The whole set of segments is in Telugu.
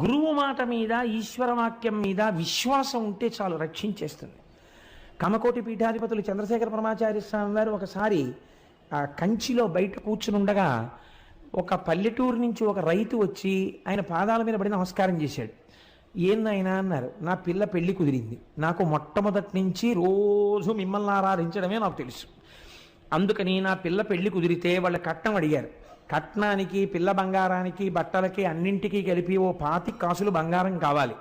గురువు మాట మీద ఈశ్వర వాక్యం మీద విశ్వాసం ఉంటే చాలు రక్షించేస్తుంది. కమకోటి పీఠాధిపతులు చంద్రశేఖర పరమాచార్య స్వామి వారు ఒకసారి ఆ కంచిలో బయట కూర్చుని ఉండగా ఒక పల్లెటూరు నుంచి ఒక రైతు వచ్చి ఆయన పాదాల మీద పడి నమస్కారం చేశాడు. ఏందైనా అన్నారు. నా పిల్ల పెళ్ళి కుదిరింది. నాకు మొట్టమొదటి నుంచి రోజు మిమ్మల్ని ఆరాధించడమే నాకు తెలుసు. అందుకని నా పిల్ల పెళ్ళి కుదిరితే వాళ్ళ కట్నం అడిగారు. కట్నానికి పిల్ల బంగారానికి బట్టలకి అన్నింటికీ కలిపి ఓ పాతి కాసులు బంగారం కావాలి.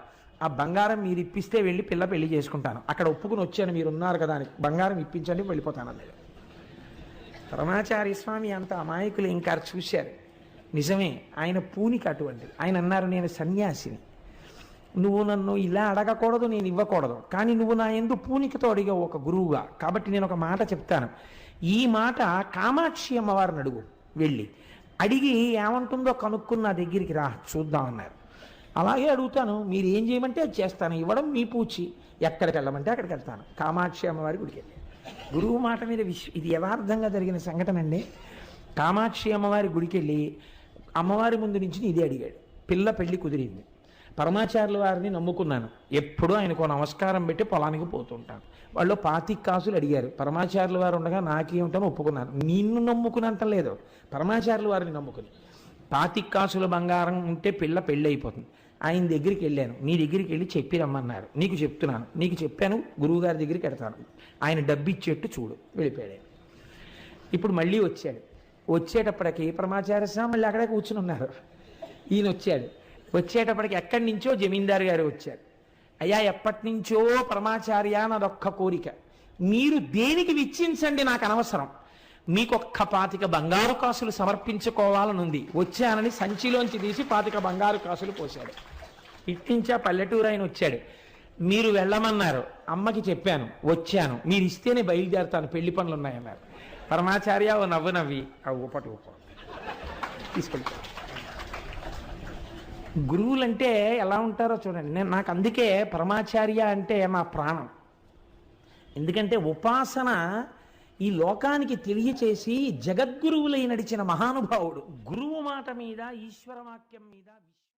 ఆ బంగారం మీరు ఇప్పిస్తే వెళ్ళి పిల్ల పెళ్ళి చేసుకుంటాను. అక్కడ ఒప్పుకుని వచ్చాను మీరు ఉన్నారు కదా అని. బంగారం ఇప్పించండి వెళ్ళిపోతాను అన్నాడు పరమాచార్య స్వామి అంత అమాయకులు ఇంకా చూశారు. నిజమే ఆయన పూనికి అటువంటిది ఆయన అన్నారు నేను సన్యాసిని. నువ్వు నన్ను ఇలా అడగకూడదు నేను ఇవ్వకూడదు. కానీ నువ్వు నా ఎందు పూనికతో అడిగావు ఒక గురువుగా. కాబట్టి నేను ఒక మాట చెప్తాను. ఈ మాట కామాక్షి అమ్మవారిని అడుగు. వెళ్ళి. అడిగి ఏమంటుందో కనుక్కున్న నా దగ్గరికి రా చూద్దాం అన్నారు. అలాగే అడుగుతాను మీరు ఏం చేయమంటే అది చేస్తాను ఇవ్వడం మీ పూచి. ఎక్కడికి వెళ్ళమంటే అక్కడికి వెళ్తాను. కామాక్షి అమ్మవారి గుడికి. వెళ్ళి గురువు మాట మీద విశ్వ ఇది యథార్థంగా జరిగిన సంఘటన అండి కామాక్షి అమ్మవారి గుడికి వెళ్ళి అమ్మవారి ముందు నుంచి ఇదే అడిగాడు. పిల్ల పెళ్ళి కుదిరింది. పరమాచార్యుల వారిని నమ్ముకున్నాను. ఎప్పుడూ ఆయనకు నమస్కారం పెట్టి పొలానికి పోతుంటాను. వాళ్ళు పాతి కాసులు అడిగారు. పరమాచార్యుల వారు ఉండగా నాకేమిటని ఒప్పుకున్నాను నిన్ను నమ్ముకున్నంత లేదు. పరమాచార్యుల వారిని నమ్ముకుని. పాతి కాసుల బంగారం ఉంటే పిల్ల పెళ్ళి అయిపోతుంది ఆయన దగ్గరికి వెళ్ళాను. నీ దగ్గరికి వెళ్ళి చెప్పి రమ్మన్నారు. నీకు చెప్తున్నాను. నీకు చెప్పాను. గురువుగారి దగ్గరికి వెడతాను ఆయన డబ్బు ఇచ్చేట్టు చూడు. వెళ్ళిపోయాడు. ఇప్పుడు మళ్ళీ వచ్చాడు. వచ్చేటప్పటికి పరమాచార్య స్వామి మళ్ళీ అక్కడే కూర్చుని ఉన్నారు. ఈయన వచ్చాడు వచ్చేటప్పటికి ఎక్కడి నుంచో జమీందారు గారు వచ్చారు. అయ్యా ఎప్పటి నుంచో పరమాచార్య నాదొక్క కోరిక. మీరు దేనికి విచ్చించండి నాకు అనవసరం. మీకు ఒక్క పాతిక బంగారు కాసులు సమర్పించుకోవాలని ఉంది. వచ్చానని సంచిలోంచి తీసి పాతిక బంగారు కాసులు పోశాడు. ఇట్టించా పల్లెటూరు ఆయన వచ్చాడు. మీరు వెళ్ళమన్నారు. అమ్మకి చెప్పాను. వచ్చాను. మీరు ఇస్తేనే బయలుదేరుతాను. పెళ్ళి పనులు ఉన్నాయన్నారు పరమాచార్య ఓ నవ్వు నవ్వి. ఆ ఊపటి ఊప. తీసుకెళ్తాను గురువులంటే ఎలా ఉంటారో చూడండి. నేను నాకు అందుకే పరమాచార్య అంటే మా ప్రాణం. ఎందుకంటే ఉపాసన ఈ లోకానికి తెలియచేసి జగద్గురువులై నడిచిన మహానుభావుడు గురువు మాట మీద ఈశ్వరవాక్యం మీద